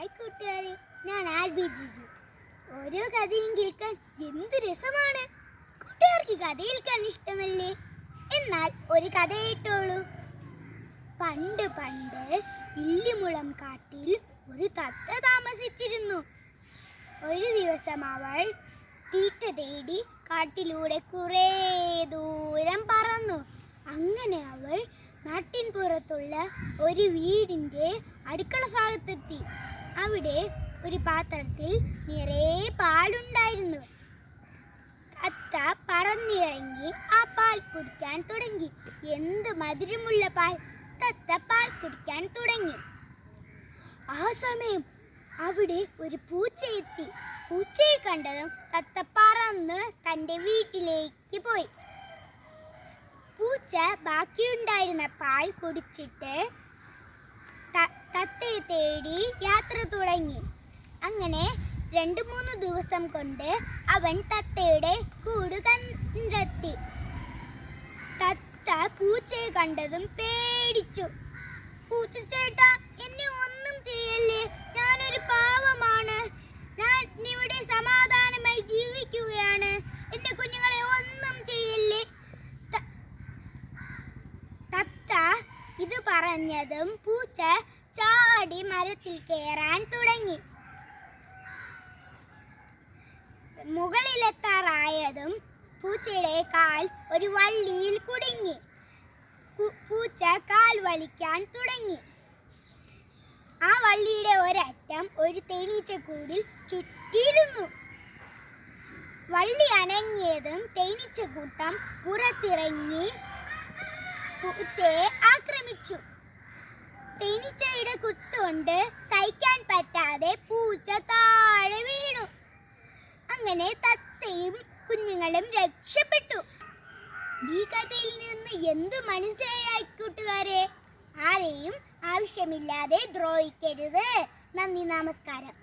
Hi കൂട്ടുകാരെ ഞാൻ ആൽബി ജിജു ഓരോ കഥയും കേൾക്കാൻ എന്ത് രസമാണ്? കൂട്ടുകാർക്ക് കഥ കേൾക്കാൻ ഇഷ്ടമല്ലേ? എന്നാൽ ഒരു കഥ കേട്ടോളൂ. പണ്ട് പണ്ട് ഇല്ലിമുളം കാട്ടിൽ ഒരു തത്ത താമസിച്ചിരുന്നു. ഒരു ദിവസം അവൾ തീറ്റ തേടി കാട്ടിലൂടെ കുറേ ദൂരം പറന്നു. അങ്ങനെ അവൾ നാട്ടിൻ പുറത്തുള്ള ഒരു വീടിന്റെ അടുക്കള ഭാഗത്തെത്തി. അവിടെ ഒരു പാത്രത്തിൽ നിറയെ പാലുണ്ടായിരുന്നു. തത്ത പറന്നിറങ്ങി ആ പാൽ കുടിക്കാൻ തുടങ്ങി. എന്ത് മധുരമുള്ള പാൽ. തത്ത പാൽ കുടിക്കാൻ തുടങ്ങി. ആ സമയം അവിടെ ഒരു പൂച്ച എത്തി. പൂച്ചയെ കണ്ടതും തത്ത പറന്ന് തന്റെ വീട്ടിലേക്ക് പോയി. പൂച്ച ബാക്കിയുണ്ടായിരുന്ന പാൽ കുടിച്ചിട്ട് തത്തയെ തേടി യാത്ര തുടങ്ങി. അങ്ങനെ രണ്ട് മൂന്ന് ദിവസം കൊണ്ട് അവൻ തത്തയുടെ കൂട് കണ്ടെത്തി തത്ത പൂച്ചയെ കണ്ടതും പേടിച്ചു. പൂച്ച ചേട്ടാ ഇത് പറഞ്ഞതും പൂച്ച ചാടി മരത്തിൽ കയറാൻ തുടങ്ങി. മുകളിലെത്താറായതും പൂച്ചയുടെ കാൽ ഒരു വള്ളിയിൽ കുടുങ്ങി. പൂച്ച കാൽ വലിക്കാൻ തുടങ്ങി. ആ വള്ളിയുടെ ഒരറ്റം ഒരു തേനീച്ചക്കൂടിൽ ചുറ്റിയിരുന്നു. വള്ളി അനങ്ങിയതും തേനീച്ചക്കൂട്ടം പുറത്തിറങ്ങി. പൂച്ചയെ ആക്രമിച്ചു തേനീച്ചയുടെ കുത്തുകൊണ്ട് സഹിക്കാൻ പറ്റാതെ പൂച്ച താഴെ വീണു. അങ്ങനെ തത്തയും കുഞ്ഞുങ്ങളും രക്ഷപ്പെട്ടു. ഈ കഥയിൽ നിന്ന് എന്തു മനസ്സിലായി കൂട്ടുകാരെ? ആരെയും ആവശ്യമില്ലാതെ ദ്രോഹിക്കരുത്. നന്ദി നമസ്കാരം.